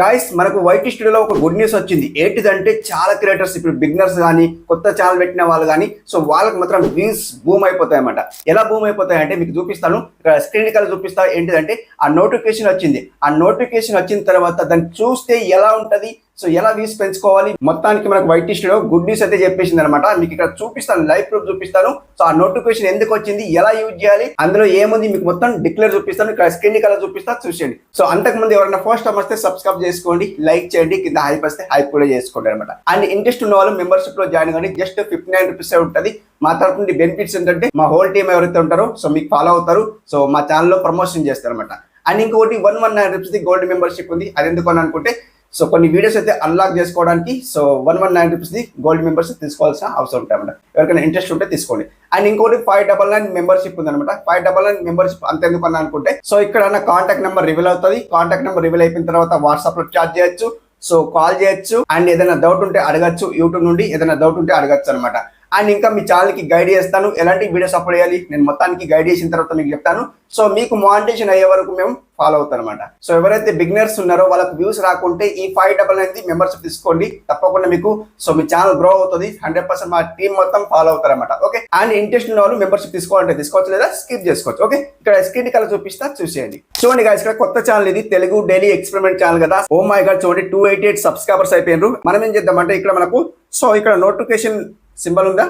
Guys మనకు white స్టూడియోలో ఒక గుడ్ న్యూస్ వచ్చింది. ఏంటిదంటే చాలా క్రియేటర్స్ ఇప్పుడు బిగినర్స్ కానీ కొత్త ఛానల్ పెట్టిన వాళ్ళు కానీ సో వాళ్ళకి మాత్రం వ్యూస్ బూమ్ అయిపోతాయి అనమాట ఎలా బూమ్ అయిపోతాయి అంటే మీకు చూపిస్తాను. ఇక్కడ స్క్రీన్ కలర్ చూపిస్తా. ఏంటిదంటే ఆ నోటిఫికేషన్ వచ్చింది. ఆ నోటిఫికేషన్ వచ్చిన తర్వాత దాన్ని చూస్తే ఎలా ఉంటుంది? సో ఎలా వ్యూస్ పెంచుకోవాలి? మొత్తానికి మనకు వైట్ స్టూడియో గుడ్ న్యూస్ అయితే చెప్పేసింది అనమాట మీకు ఇక్కడ చూపిస్తాను లైవ్ ప్రూఫ్ చూపిస్తాను. సో ఆ నోటిఫికేషన్ ఎందుకు వచ్చింది ఎలా యూజ్ చేయాలి అందులో ఏముంది మీకు మొత్తం డిక్లేర్ చూపిస్తాను. ఇక్కడ స్క్రీన్ కలర్ చూపిస్తా చూసేయండి. సో అంతకు ముందు ఎవరైనా ఫస్ట్ టైం వస్తే సబ్స్క్రైబ్ చేసుకోండి లైక్ చేయండి కింద హైప్ వస్తే హైప్ కూడా చేసుకోండి అనమాట అండ్ ఇంట్రెస్ట్ ఉన్న వాళ్ళు మెంబర్షిప్లో జాయిన్ కానీ జస్ట్ ఫిఫ్టీ నైన్ రూపీస్ ఉంటుంది. మా తరపు నుండి బెనిఫిట్స్ ఏంటంటే మా హోల్ టీమ్ ఎవరైతే ఉంటారో సో మీకు ఫాలో అవుతారు. సో మా ఛానల్లో ప్రమోషన్ చేస్తారు అనమాట అండ్ ఇంకోటి one one nine rupees gold membership ఉంది. అది ఎందుకు అని అనుకుంటే సో కొన్ని వీడియోస్ అయితే అన్లాక్ చేసుకోవడానికి సో వన్ వన్ నైన్ రూపీస్ది గోల్డ్ మెంబర్స్ తీసుకోవాల్సిన అవసరం ఉంటాయన్నమాట ఎవరికైనా ఇంట్రెస్ట్ ఉంటే తీసుకోండి. అండ్ ఇంకోటి ఫైవ్ డబల్ నైన్ మెంబర్షిప్ ఉందన్నమాట. ఫైవ్ డబల్ నైన్ మెంబర్షిప్ అంతెందుకు అని అనుకుంటే సో ఇక్కడ నా కాంటాక్ట్ నెంబర్ రివీల్ అవుతుంది. కాంటాక్ట్ నెంబర్ రివీల్ అయిపోయిన తర్వాత వాట్సాప్లో చాట్ చేయొచ్చు. సో కాల్ చేయొచ్చు. అండ్ ఏదైనా డౌట్ ఉంటే అడగచ్చు. యూట్యూబ్ నుండి ఏదైనా డౌట్ ఉంటే అడగచ్చు అనమాట అండ్ ఇంకా మీ ఛానల్కి గైడ్ చేస్తాను. ఎలాంటి వీడియోస్ అప్లోడ్ చేయాలి? నేను మొత్తానికి గైడ్ చేసిన తర్వాత మీకు చెప్తాను. సో మీకు మానిటేషన్ అయ్యే వరకు మేము ఫాలో అవుతాం అనమాట సో ఎవరైతే బిగినర్స్ ఉన్నారో వాళ్ళకి వ్యూస్ రాకుంటే ఈ ఫైవ్ డబల్ అనేది మెంబర్షిప్ తీసుకోండి. తప్పకుండా మీకు సో మీ ఛానల్ గ్రో అవుతుంది. హండ్రెడ్ పర్సెంట్ మా టీం మొత్తం ఫాలో అవుతారు అనమాట ఓకే అండ్ ఇంట్రెస్ట్ ఉన్న వాళ్ళు మెంబర్షిప్ తీసుకోవాలంటే తీసుకోవచ్చు లేదా స్కిప్ చేసుకోవచ్చు. ఓకే ఇక్కడ స్క్రీన్ కలర్ చూపిస్తా చూసేయండి. చూడండి guys ఇక్కడ కొత్త ఛానల్ ఇది. తెలుగు డైలీ ఎక్స్పెరిమెంట్ ఛానల్ కదా. ఓ మై గాడ్ చూడండి టూ ఎయిటీ ఎయిట్ సబ్స్క్రైబర్స్ అయిపోయినారు మనం ఏం చేద్దామంటే ఇక్కడ మనకు సో ఇక్కడ నోటిఫికేషన్ సింబల్ ఉందా?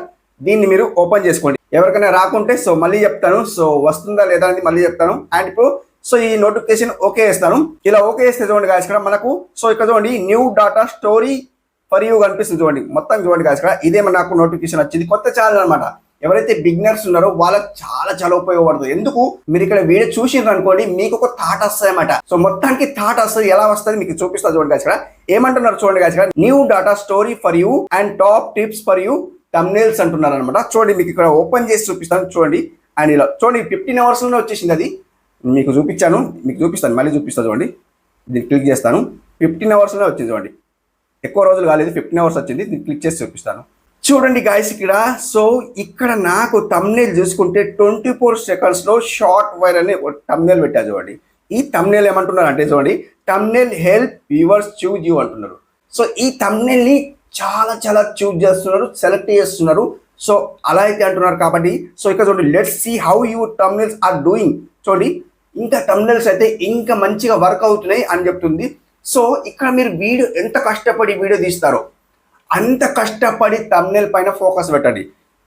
దీన్ని మీరు ఓపెన్ చేసుకోండి. ఎవరికైనా రాకుంటే సో మళ్ళీ చెప్తాను. సో వస్తుందా లేదా అనేది మళ్ళీ చెప్తాను. అండ్ ఇప్పుడు సో ఈ నోటిఫికేషన్ ఓకే చేస్తాను. ఇలా ఓకే చేస్తే చూడండి కాదు ఇక్కడ మనకు సో ఇక్కడ చూడండి new data story for you కనిపిస్తుంది చూడండి. మొత్తం చూడండి కాదు ఇక్కడ ఇదే నాకు నోటిఫికేషన్ వచ్చింది. కొత్త ఛానల్ అనమాట ఎవరైతే బిగినర్స్ ఉన్నారో వాళ్ళకి చాలా చాలా ఉపయోగపడుతుంది. ఎందుకు? మీరు ఇక్కడ వీడియో చూసిండ్రు అనుకోండి మీకు ఒక థాట్ వస్తాయి అన్నమాట. సో మొత్తానికి థాట్ వస్తుంది ఎలా వస్తుంది మీకు చూపిస్తా చూడండి కాదు ఇక్కడ. ఏమంటున్నారు చూడండి కాదు ఇక్కడ? New data story for you and top tips for you thumbnails అంటున్నారు అనమాట చూడండి మీకు ఇక్కడ ఓపెన్ చేసి చూపిస్తాను. చూడండి అండ్ ఇలా చూడండి ఫిఫ్టీన్ అవర్స్లోనే వచ్చేసింది అది. మీకు చూపించాను మీకు చూపిస్తాను మళ్ళీ చూపిస్తాను చూడండి. దీన్ని క్లిక్ చేస్తాను. ఫిఫ్టీన్ అవర్స్లోనే వచ్చింది చూడండి. ఎక్కువ రోజులు కాలేదు ఫిఫ్టీన్ అవర్స్ వచ్చింది. దీన్ని క్లిక్ చేసి చూపిస్తాను. చూడండి గాయస్ ఇక్కడ సో ఇక్కడ నాకు తమ్నేల్ చూసుకుంటే ట్వంటీ ఫోర్ సెకండ్స్లో షార్ట్ వైర్ అనే తమ్నేల్ పెట్టారు చూడండి. ఈ తమ్నేల్ ఏమంటున్నారు అంటే చూడండి thumbnail help viewers choose you అంటున్నారు. సో ఈ తమ్నేల్ని చాలా చాలా చూజ్ చేస్తున్నారు సెలెక్ట్ చేస్తున్నారు. సో అలా అయితే అంటున్నారు కాబట్టి సో ఇక్కడ చూడండి let's see how you terminals are doing చూడండి ఇంకా టర్మినల్స్ అయితే ఇంకా మంచిగా వర్క్ అవుతున్నాయి అని చెప్తుంది. సో ఇక్కడ మీరు వీడియో ఎంత కష్టపడి వీడియో తీస్తారో అంత కష్టపడి తమ్నేల్ పైన ఫోకస్ పెట్టండి.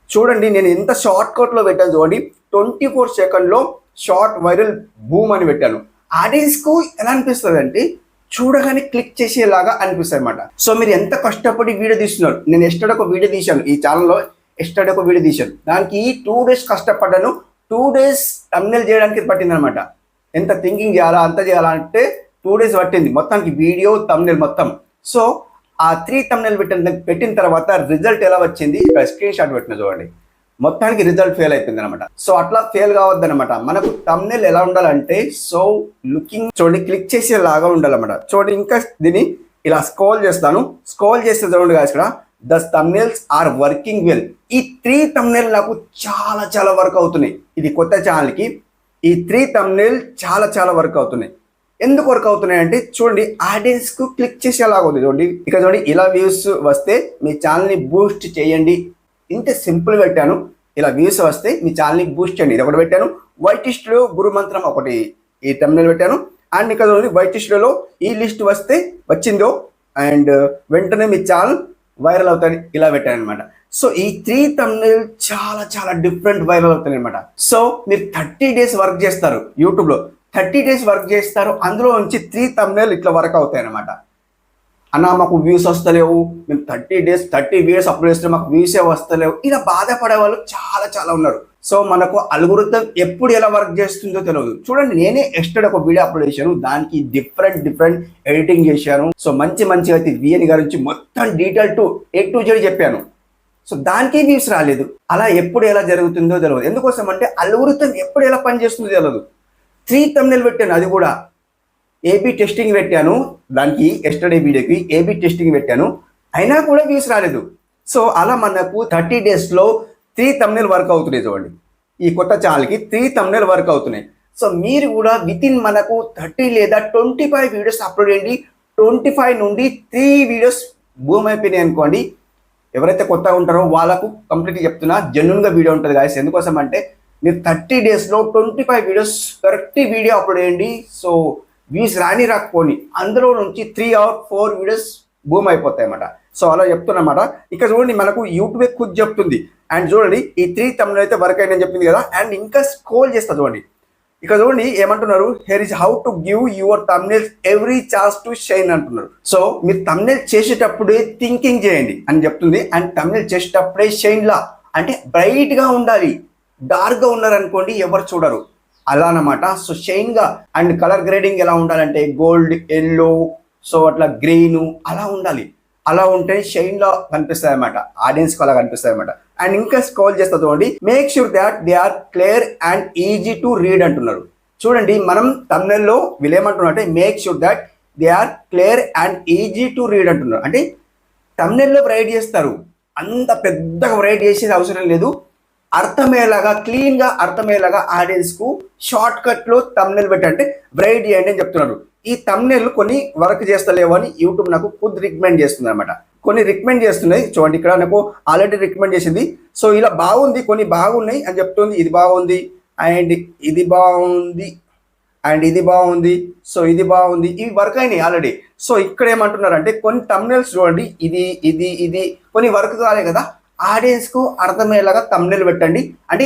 చూడండి నేను ఎంత షార్ట్ కట్లో పెట్టాను చూడండి ట్వంటీ ఫోర్ సెకండ్లో షార్ట్ వైరల్ బూమ్ అని పెట్టాను. ఆడియన్స్కు ఎలా అనిపిస్తుంది అంటే చూడగానే క్లిక్ చేసేలాగా అనిపిస్తుంది అనమాట సో మీరు ఎంత కష్టపడి వీడియో తీస్తున్నారు? నేను ఎస్టర్డే ఒక వీడియో తీశాను ఈ ఛానల్లో ఎస్టర్డే ఒక వీడియో తీశాను. దానికి టూ డేస్ కష్టపడ్డాను టూ డేస్ టమ్నెల్ చేయడానికి పట్టింది అనమాట ఎంత థింకింగ్ చేయాలా అంత చేయాలా అంటే టూ డేస్ పట్టింది. మొత్తానికి వీడియో తమ్నెల్ మొత్తం. సో ఆ త్రీ తమ్నెల్ పెట్టిన పెట్టిన తర్వాత రిజల్ట్ ఎలా వచ్చింది? ఇక్కడ స్క్రీన్ షాట్ పెట్టిన చూడండి. మొత్తానికి రిజల్ట్ ఫెయిల్ అయిపోయింది అనమాట సో అట్లా ఫెయిల్ కావద్దు అనమాట మనకు తమ్నేల్ ఎలా ఉండాలంటే సో లుకింగ్ చూడండి క్లిక్ చేసేలాగా ఉండాలన్నమాట. చూడండి ఇంకా దీన్ని ఇలా స్క్రోల్ చేస్తాను. స్క్రోల్ చేస్తే చూడండి కాదు ఇక్కడ the thumbnails are working well ఈ త్రీ తమ్నేల్ నాకు చాలా చాలా వర్క్ అవుతున్నాయి. ఇది కొత్త ఛానల్కి ఈ త్రీ తమ్నేల్ చాలా చాలా వర్క్ అవుతున్నాయి. ఎందుకు వర్క్ అవుతున్నాయి అంటే చూడండి ఆడియన్స్కు క్లిక్ చేసేలాగా ఉంది. చూడండి ఇక చూడండి ఇలా వ్యూస్ వస్తే మీ ఛానల్ని బూస్ట్ చేయండి. ఇంత సింపుల్ పెట్టాను. ఇలా వ్యూస్ వస్తే మీ ఛానల్ని బూస్ట్ చేయండి. ఇది ఒకటి పెట్టాను. వైట్ గురు మంత్రం ఒకటి ఈ టెంప్లెట్ పెట్టాను. అండ్ ఇక్కడ చూడండి వైట్ ఈ లిస్ట్ వస్తే వచ్చిందో అండ్ వెంటనే మీ ఛానల్ వైరల్ అవుతుంది. ఇలా పెట్టాను అనమాట సో ఈ త్రీ తమిళ చాలా చాలా డిఫరెంట్ వైరల్ అవుతాయి అనమాట సో మీరు థర్టీ డేస్ వర్క్ చేస్తారు యూట్యూబ్లో థర్టీ డేస్ వర్క్ చేస్తారు. అందులో నుంచి త్రీ తమిళ ఇట్లా వర్క్ అవుతాయి అనమాట అన్న మాకు వ్యూస్ వస్తలేవు. మేము thirty days thirty videos upload చేస్తే మాకు వ్యూసే వస్తలేవు. ఇలా బాధపడే వాళ్ళు చాలా చాలా ఉన్నారు. సో మనకు అల్గోరిథం ఎప్పుడు ఎలా వర్క్ చేస్తుందో తెలియదు చూడండి నేనే ఎస్టర్డ్ ఒక వీడియో అప్లోడ్ చేశాను. దానికి డిఫరెంట్ డిఫరెంట్ ఎడిటింగ్ చేశాను. సో మంచి మంచిగా అయితే విఎన్ గారి నుంచి మొత్తం detail to A to Z చెప్పాను. సో దానికే వ్యూస్ రాలేదు. అలా ఎప్పుడు ఎలా జరుగుతుందో తెలియదు ఎందుకోసం అంటే అల్గోరిథం ఎప్పుడు ఎలా పనిచేస్తుందో తెలియదు త్రీ తమ్నెల్ పెట్టాను అది కూడా. ఏబీ టెస్టింగ్ పెట్టాను. దానికి ఎస్టర్డే వీడియోకి ఏబీ టెస్టింగ్ పెట్టాను. అయినా కూడా వ్యూస్ రాలేదు. సో అలా మనకు థర్టీ డేస్లో త్రీ తమ్నెల్ వర్క్ అవుతున్నాయి చూడండి. ఈ కొత్త ఛానల్కి త్రీ తమ్నెల్ వర్క్ అవుతున్నాయి. సో మీరు కూడా విత్ ఇన్ మనకు థర్టీ లేదా ట్వంటీ ఫైవ్ వీడియోస్ అప్లోడ్ చేయండి. ట్వంటీ ఫైవ్ నుండి త్రీ వీడియోస్ బూమ్ అయిపోయినాయి అనుకోండి. ఎవరైతే కొత్తగా ఉంటారో వాళ్ళకు కంప్లీట్గా చెప్తున్నా జెన్యున్గా వీడియో ఉంటుంది గాయస్ ఎందుకోసం అంటే మీరు థర్టీ డేస్లో twenty five videos correct video upload చేయండి. సో వ్యూస్ రాని రాకపోని అందులో నుంచి three or four videos boom అయిపోతాయి అన్నమాట సో అలా చెప్తున్నమాట. ఇక చూడండి మనకు యూట్యూబ్ ఖుద్ చెప్తుంది. అండ్ చూడండి ఈ త్రీ తమిళ అయితే వర్క్ అయిందని చెప్పింది కదా. అండ్ ఇంకా స్కోల్ చేస్తా చూడండి. ఇక చూడండి ఏమంటున్నారు? Here is how to give your thumbnail every chance to shine అంటున్నారు. సో మీరు తమ్నేల్ చేసేటప్పుడే థింకింగ్ చేయండి అని చెప్తుంది. అండ్ తమ్నేల్ చేసేటప్పుడే షైన్లా అంటే బ్రైట్గా ఉండాలి. డార్క్గా ఉన్నారనుకోండి ఎవరు చూడరు. అలా అనమాట సో షైన్గా అండ్ కలర్ గ్రేడింగ్ ఎలా ఉండాలంటే గోల్డ్ ఎల్లో సో అట్లా గ్రీన్ అలా ఉండాలి. అలా ఉంటే షైన్లో కనిపిస్తుంది కనిపిస్తాయి అనమాట ఆడియన్స్కి అలా కనిపిస్తాయి అనమాట అండ్ ఇంకా స్కోల్ చేస్తా చూడండి. Make sure that they are clear and easy to read అంటున్నారు. చూడండి మనం తమిళలో విలేమంటున్నారంటే make sure that they are clear and easy to read అంటున్నారు. అంటే తమిళలో రైట్ చేస్తారు. అంత పెద్దగా రైట్ చేసేది అవసరం లేదు. అర్థమయ్యేలాగా క్లీన్గా అర్థమయ్యేలాగా ఆడియన్స్కు షార్ట్ కట్లో తమ్నెల్ పెట్టంటే బ్రైట్ చేయండి అని చెప్తున్నారు. ఈ తమ్నెల్ కొన్ని వర్క్ చేస్తలేవు అని యూట్యూబ్ నాకు ఫుడ్ రికమెండ్ చేస్తుంది అనమాట కొన్ని రికమెండ్ చేస్తున్నాయి. చూడండి ఇక్కడ నాకు ఆల్రెడీ రికమెండ్ చేసింది. సో ఇలా బాగుంది కొన్ని బాగున్నాయి అని చెప్తుంది. ఇది బాగుంది అండ్ ఇది బాగుంది అండ్ ఇది బాగుంది సో ఇది బాగుంది. ఇవి వర్క్ అయినాయి ఆల్రెడీ. సో ఇక్కడ ఏమంటున్నారు అంటే కొన్ని తమ్నెల్స్ చూడండి ఇది ఇది ఇది కొన్ని వర్క్ కాలే కదా ఆడియన్స్కు అర్థమయ్యేలాగా తమ్నెల్ పెట్టండి. అంటే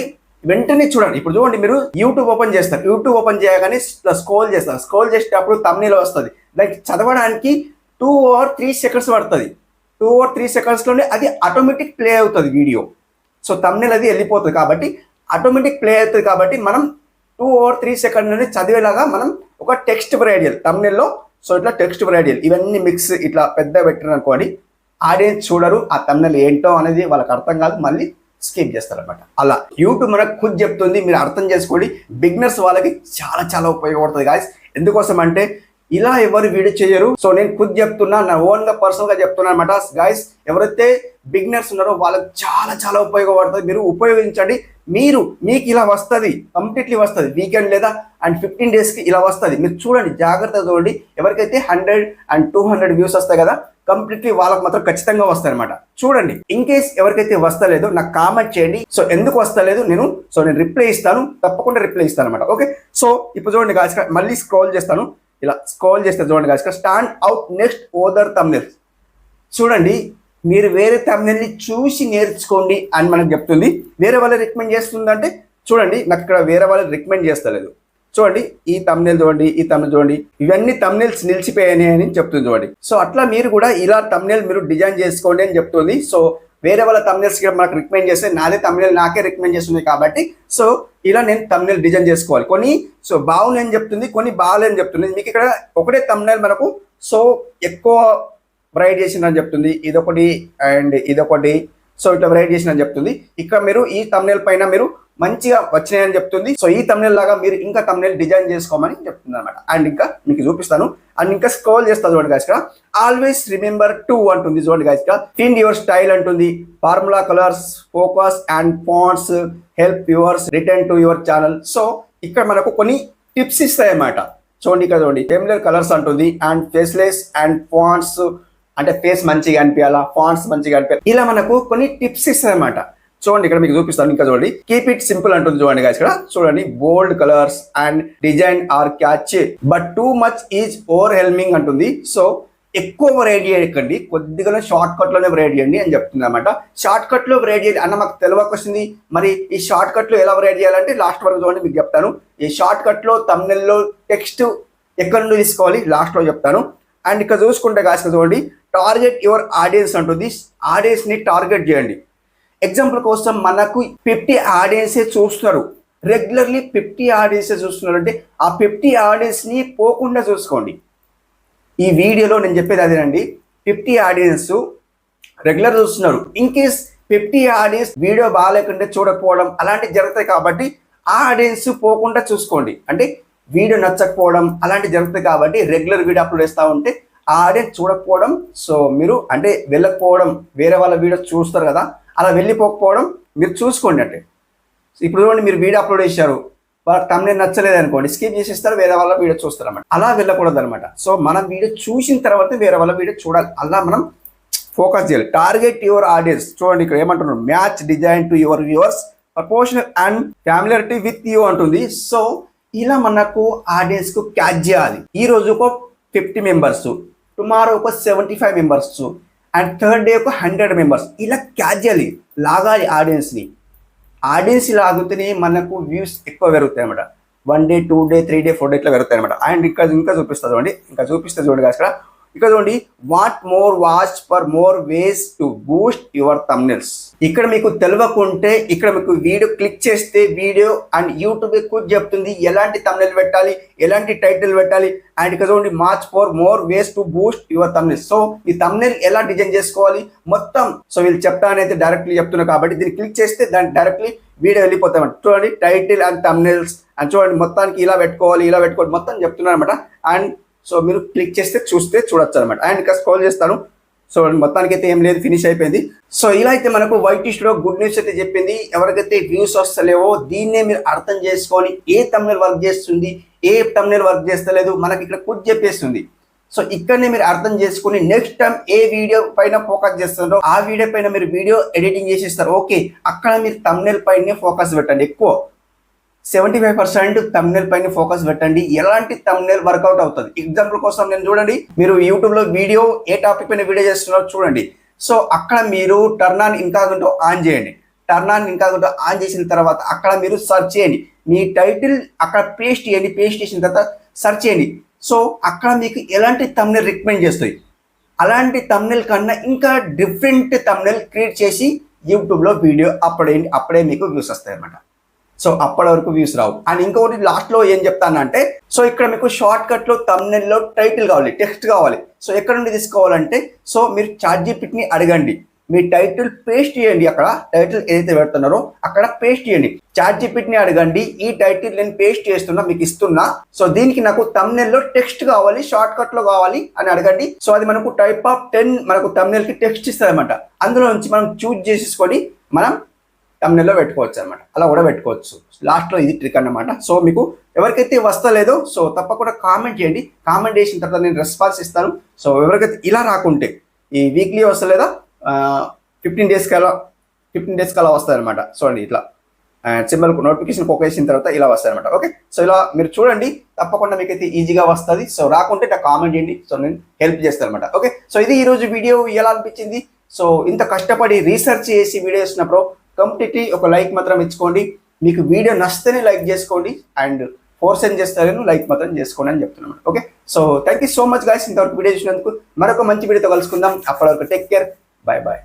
వెంటనే చూడండి. ఇప్పుడు చూడండి మీరు యూట్యూబ్ ఓపెన్ చేస్తారు. యూట్యూబ్ ఓపెన్ చేయగానే స్క్రోల్ చేస్తారు. స్క్రోల్ చేసేటప్పుడు తమ్నెల్ వస్తుంది. దానికి చదవడానికి టూ ఆర్ త్రీ సెకండ్స్ పడుతుంది. టూ ఆర్ త్రీ సెకండ్స్లోనే అది ఆటోమేటిక్ ప్లే అవుతుంది వీడియో సో తమ్నెల్ అది వెళ్ళిపోతుంది కాబట్టి ఆటోమేటిక్ ప్లే అవుతుంది కాబట్టి మనం టూ ఆర్ త్రీ సెకండ్ నుండి చదివేలాగా మనం ఒక టెక్స్ట్ బ్రైడియల్ తమ్నెల్లో సో ఇట్లా టెక్స్ట్ బ్రైడియల్ ఇవన్నీ మిక్స్ ఇట్లా పెద్ద పెట్టిన అనుకోండి ఆడియన్స్ చూడరు ఆ తమిళ ఏంటో అనేది వాళ్ళకి అర్థం కాదు మళ్ళీ స్కిప్ చేస్తారనమాట అలా యూట్యూబ్ మనకు ఖుద్ చెప్తుంది మీరు అర్థం చేసుకోండి. బిగ్నర్స్ వాళ్ళకి చాలా చాలా ఉపయోగపడుతుంది గాయస్ ఎందుకోసం అంటే ఇలా ఎవరు వీడియో చేయరు. సో నేను ఖుద్ చెప్తున్నా నా ఓన్గా పర్సనల్గా చెప్తున్నా అనమాట. గాయస్ ఎవరైతే బిగినర్స్ ఉన్నారో వాళ్ళకి చాలా చాలా ఉపయోగపడుతుంది. మీరు ఉపయోగించండి. మీరు మీకు ఇలా వస్తుంది కంప్లీట్లీ వస్తుంది. వీకెండ్ లేదా అండ్ ఫిఫ్టీన్ డేస్కి ఇలా వస్తుంది. మీరు చూడండి జాగ్రత్తగా చూడండి. ఎవరికైతే hundred and two hundred views వస్తాయి కదా కంప్లీట్లీ వాళ్ళకి మాత్రం ఖచ్చితంగా వస్తాయి అనమాట. చూడండి ఇన్ కేస్ ఎవరికైతే వస్తలేదో నాకు కామెంట్ చేయండి. సో ఎందుకు వస్తలేదు నేను? సో నేను రిప్లై ఇస్తాను. తప్పకుండా రిప్లై ఇస్తాను అనమాట. ఓకే సో ఇప్పుడు చూడండి మళ్ళీ స్క్రోల్ చేస్తాను. ఇలా స్క్రోల్ చేస్తే చూడండి guys stand out next other thumbnail చూడండి మీరు వేరే తమ్నెల్ని చూసి నేర్చుకోండి అని మనకు చెప్తుంది. వేరే వాళ్ళు రికమెండ్ చేస్తుంది అంటే చూడండి నాకు ఇక్కడ వేరే వాళ్ళు రికమెండ్ చేస్తలేదు. చూడండి ఈ తమ్నెల్ చూడండి ఈ తమ్నెల్ చూడండి ఇవన్నీ తమ్నెల్స్ నిలిచిపోయాయి అని చెప్తుంది చూడండి. సో అట్లా మీరు కూడా ఇలా తమ్నెల్ మీరు డిజైన్ చేసుకోండి అని చెప్తుంది. సో వేరే వాళ్ళ తమ్నెల్స్ మనకు రికమెండ్ చేస్తే నాదే తమిళ నాకే రికమెండ్ చేస్తుంది కాబట్టి సో ఇలా నేను తమిళ డిజైన్ చేసుకోవాలి. కొన్ని సో బాగున్నాయని చెప్తుంది కొన్ని బాగాలేని చెప్తుంది. మీకు ఇక్కడ ఒకటే తమిళ మనకు సో ఎక్కువ బ్రైట్ చేసిన చెప్తుంది. ఇదొకటి అండ్ ఇదొకటి సో ఇట్లా బ్రైట్ చేసిన చెప్తుంది. ఇక్కడ మీరు ఈ తమ్నెల్ పైన మీరు మంచిగా వచ్చినాయని చెప్తుంది. సో ఈ తమ్నెల్ లాగా మీరు ఇంకా తమ్నెల్ డిజైన్ చేసుకోమని చెప్తుంది అనమాట అండ్ ఇంకా మీకు చూపిస్తాను. అండ్ ఇంకా స్క్రోల్ చేస్తా చూడండి గాయస్ ఇక్కడ. ఆల్వేస్ రిమెంబర్ టూ అంటుంది చూడండి గాయస్ ఇక్కడ. ఫిన్ యువర్ స్టైల్ అంటుంది. Formula colours focus and fonts help yours return to your channel so ఇక్కడ మనకు కొన్ని టిప్స్ ఇస్తాయి అన్నమాట చూడండి ఇక్కడ చూడండి. ఫెమిలియర్ కలర్స్ అంటుంది. అండ్ ఫేస్లెస్ అండ్ ఫాంట్స్ అంటే ఫేస్ మంచిగా అనిపించాలా? ఫాంట్స్ మంచిగా అనిపించాలి? ఇలా మనకు కొన్ని టిప్స్ ఇస్తాయి అన్నమాట చూడండి ఇక్కడ మీకు చూపిస్తాను ఇంకా చూడండి. కీప్ ఇట్ సింపుల్ అంటుంది చూడండి guys ఇక్కడ. చూడండి bold colours and design are catch but too much is overwhelming అంటుంది. సో ఎక్కువ వెరైటీ ఎక్కండి. కొద్దిగా షార్ట్ కట్లోనే వెరైటీ చేయండి అని చెప్తుంది అనమాట షార్ట్ కట్లో వెరైటీ రేట్ చేయాలి అన్న మాకు తెలియకొస్తుంది మరి ఈ షార్ట్ కట్లో ఎలా వెరైటీ చేయాలంటే లాస్ట్ వరకు చూడండి మీకు చెప్తాను. ఈ షార్ట్ కట్లో తమిళలో టెక్స్ట్ ఎక్కడ నుండి తీసుకోవాలి? లాస్ట్లో చెప్తాను. అండ్ ఇక్కడ చూసుకుంటే కాస్త చూడండి టార్గెట్ యువర్ ఆడియన్స్ అంటుంది. ఆడియన్స్ని టార్గెట్ చేయండి. ఎగ్జాంపుల్ కోసం మనకు ఫిఫ్టీ ఆడియన్సే చూస్తున్నారు రెగ్యులర్లీ ఫిఫ్టీ ఆడియన్సే చూస్తున్నారు. అంటే ఆ ఫిఫ్టీ ఆడియన్స్ని పోకుండా చూసుకోండి. ఈ వీడియోలో నేను చెప్పేది అదేనండి. ఫిఫ్టీ ఆడియన్స్ రెగ్యులర్ చూస్తున్నారు. In case fifty audience video బాగాలేకుండా చూడకపోవడం అలాంటివి జరుగుతాయి కాబట్టి ఆ ఆడియన్స్ పోకుండా చూసుకోండి. అంటే వీడియో నచ్చకపోవడం అలాంటివి జరుగుతాయి కాబట్టి రెగ్యులర్ వీడియో అప్లోడ్ చేస్తూ ఉంటే ఆ ఆడియన్స్ చూడకపోవడం. సో మీరు అంటే వెళ్ళకపోవడం వేరే వాళ్ళ వీడియో చూస్తారు కదా. అలా వెళ్ళిపోకపోవడం మీరు చూసుకోండి అంటే. ఇప్పుడు చూడండి మీరు వీడియో అప్లోడ్ చేశారు. వాళ్ళకి తమ్నే నచ్చలేదు అనుకోండి స్కిప్ చేసేస్తారు వేరే వాళ్ళ వీడియో చూస్తారు అనమాట అలా వెళ్ళకూడదు అనమాట సో మనం వీడియో చూసిన తర్వాత వేరే వాళ్ళ వీడియో చూడాలి. అలా మనం ఫోకస్ చేయాలి. టార్గెట్ యువర్ ఆడియన్స్ చూడండి ఇక్కడ ఏమంటున్నారు match design to your viewers proportional and familiarity with you అంటుంది. సో ఇలా మనకు ఆడియన్స్కు క్యాచ్ చేయాలి. ఈ రోజు ఒక ఫిఫ్టీ మెంబర్స్ టుమారో ఒక seventy five members and third day ఒక హండ్రెడ్ మెంబర్స్ ఇలా క్యాచ్ లాగాలి ఆడియన్స్ని ఆడియన్స్ లాగితేనే మనకు వ్యూస్ ఎక్కువ పెరుగుతాయి అనమాట one day two day three day four day ఇట్లా పెరుగుతాయి అనమాట అండ్ ఇక్కడ ఇంకా చూపిస్తుంది చూడండి. ఇంకా చూపిస్తే చూడండి guys ఇక్కడ. ఇక్కడ చూడండి what more watch for more ways to boost your thumbnails ఇక్కడ మీకు తెలియకుంటే ఇక్కడ మీకు వీడియో క్లిక్ చేస్తే వీడియో అండ్ యూట్యూబ్ ఎక్కువ చెప్తుంది. ఎలాంటి తమిళ పెట్టాలి ఎలాంటి టైటిల్ పెట్టాలి అండ్ ఇక్కడ చూడండి march for more ways to boost your Tamil so ఈ తమ్నెల్ ఎలా డిజైన్ చేసుకోవాలి మొత్తం సో వీళ్ళు చెప్తానైతే డైరెక్ట్లీ చెప్తున్నారు కాబట్టి దీన్ని క్లిక్ చేస్తే దాన్ని డైరెక్ట్లీ వీడియో వెళ్ళిపోతామండి చూడండి టైటిల్ అండ్ తమిళస్ అండ్ చూడండి మొత్తానికి ఇలా పెట్టుకోవాలి ఇలా పెట్టుకోవాలి మొత్తం చెప్తున్నారు అనమాట అండ్ సో మీరు క్లిక్ చేస్తే చూస్తే చూడొచ్చు అనమాట అండ్ ఇంకా స్క్రోల్ చేస్తాను. సో మొత్తానికి అయితే ఏం లేదు ఫినిష్ అయిపోయింది. సో ఇలా అయితే మనకు వైట్లో గుడ్ న్యూస్ అయితే చెప్పింది. ఎవరికైతే వ్యూస్ వస్తలేవో దీన్నే మీరు అర్థం చేసుకొని ఏ తమ్నెల్ వర్క్ చేస్తుంది ఏ తమ్నెల్ వర్క్ చేస్తలేదు మనకి ఇక్కడ కుడ్ చెప్పేస్తుంది. సో ఇక్కడనే మీరు అర్థం చేసుకుని నెక్స్ట్ టైం ఏ వీడియో పైన ఫోకస్ చేస్తారో ఆ వీడియో పైన మీరు వీడియో ఎడిటింగ్ చేసేస్తారు ఓకే అక్కడ మీరు తమ్నెల్ పైనే ఫోకస్ పెట్టండి ఎక్కువ. సెవెంటీ ఫైవ్ పర్సెంట్ తమ్నెల్ పైన ఫోకస్ పెట్టండి. ఎలాంటి తమ్నెల్ వర్కౌట్ అవుతుంది? ఎగ్జాంపుల్ కోసం నేను చూడండి. మీరు యూట్యూబ్లో వీడియో ఏ టాపిక్ పైన వీడియో చేస్తున్నారో చూడండి. సో అక్కడ మీరు టర్న్ ఆన్ ఇన్కాగుంటూ ఆన్ చేయండి. టర్న్ ఆన్ ఇన్కాగుంటూ ఆన్ చేసిన తర్వాత అక్కడ మీరు సెర్చ్ చేయండి. మీ టైటిల్ అక్కడ పేస్ట్ చేయండి. పేస్ట్ చేసిన తర్వాత సెర్చ్ చేయండి. సో అక్కడ మీకు ఎలాంటి తమ్నెల్ రికమెండ్ చేస్తాయి? అలాంటి తమ్నెల్ కన్నా ఇంకా డిఫరెంట్ తమ్నెల్ క్రియేట్ చేసి యూట్యూబ్లో వీడియో అప్పుడే అప్పుడే మీకు వ్యూస్ వస్తాయి అన్నమాట సో అప్పటి వరకు వ్యూస్ రావు. అండ్ ఇంకొకటి లాస్ట్లో ఏం చెప్తానంటే సో ఇక్కడ మీకు షార్ట్ కట్లో లో టైటిల్ కావాలి టెక్స్ట్ కావాలి. సో ఎక్కడ నుండి తీసుకోవాలంటే సో మీరు చాట్ని అడగండి. మీ టైటిల్ పేస్ట్ చేయండి అక్కడ టైటిల్ ఏదైతే పెడుతున్నారో అక్కడ పేస్ట్ చేయండి. చాట్ని అడగండి ఈ టైటిల్ నేను పేస్ట్ చేస్తున్నా మీకు ఇస్తున్నా. సో దీనికి నాకు thumbnail లో టెక్స్ట్ కావాలి షార్ట్ కట్లో కావాలి అని అడగండి. సో అది మనకు టైప్ ఆఫ్ టెన్ మనకు తమ్నెల్కి టెక్స్ట్ ఇస్తుంది అందులో నుంచి మనం చూజ్ చేసేసుకొని మనం తమ్నెల్లో పెట్టుకోవచ్చు అనమాట అలా కూడా పెట్టుకోవచ్చు. లాస్ట్లో ఇది ట్రిక్ అన్నమాట. సో మీకు ఎవరికైతే వస్తలేదో సో తప్పకుండా కామెంట్ చేయండి. కామెంట్ చేసిన తర్వాత నేను రెస్పాన్స్ ఇస్తాను. సో ఎవరికైతే ఇలా రాకుంటే ఈ వీక్లీ వస్తలేదా? ఫిఫ్టీన్ డేస్ కల్లా ఫిఫ్టీన్ డేస్ కల్లా వస్తాయి అనమాట చూడండి ఇట్లా సింబల్ నోటిఫికేషన్ ఒక వేసిన తర్వాత ఇలా వస్తాయి అనమాట ఓకే సో ఇలా మీరు చూడండి. తప్పకుండా మీకైతే ఈజీగా వస్తుంది. సో రాకుంటే నాకు కామెంట్ చేయండి. సో నేను హెల్ప్ చేస్తాను అనమాట ఓకే సో ఇది ఈరోజు వీడియో ఎలా అనిపించింది? సో ఇంత కష్టపడి రీసెర్చ్ చేసి వీడియో చేసినప్పుడు కంప్లీట్లీ ఒక లైక్ మాత్రం ఇచ్చుకోండి. మీకు వీడియో నచ్చితేనే లైక్ చేసుకోండి. అండ్ ఫోర్స్ ఏం చేస్తారని లైక్ మాత్రం చేసుకోండి అని చెప్తున్నాను. Okay? So thank you so much guys ఇంతవరకు వీడియో చూసినందుకు మరొక మంచి వీడియోతో కలుసుకుందాం. అప్పటివరకు టేక్ కేర్ బాయ్ బాయ్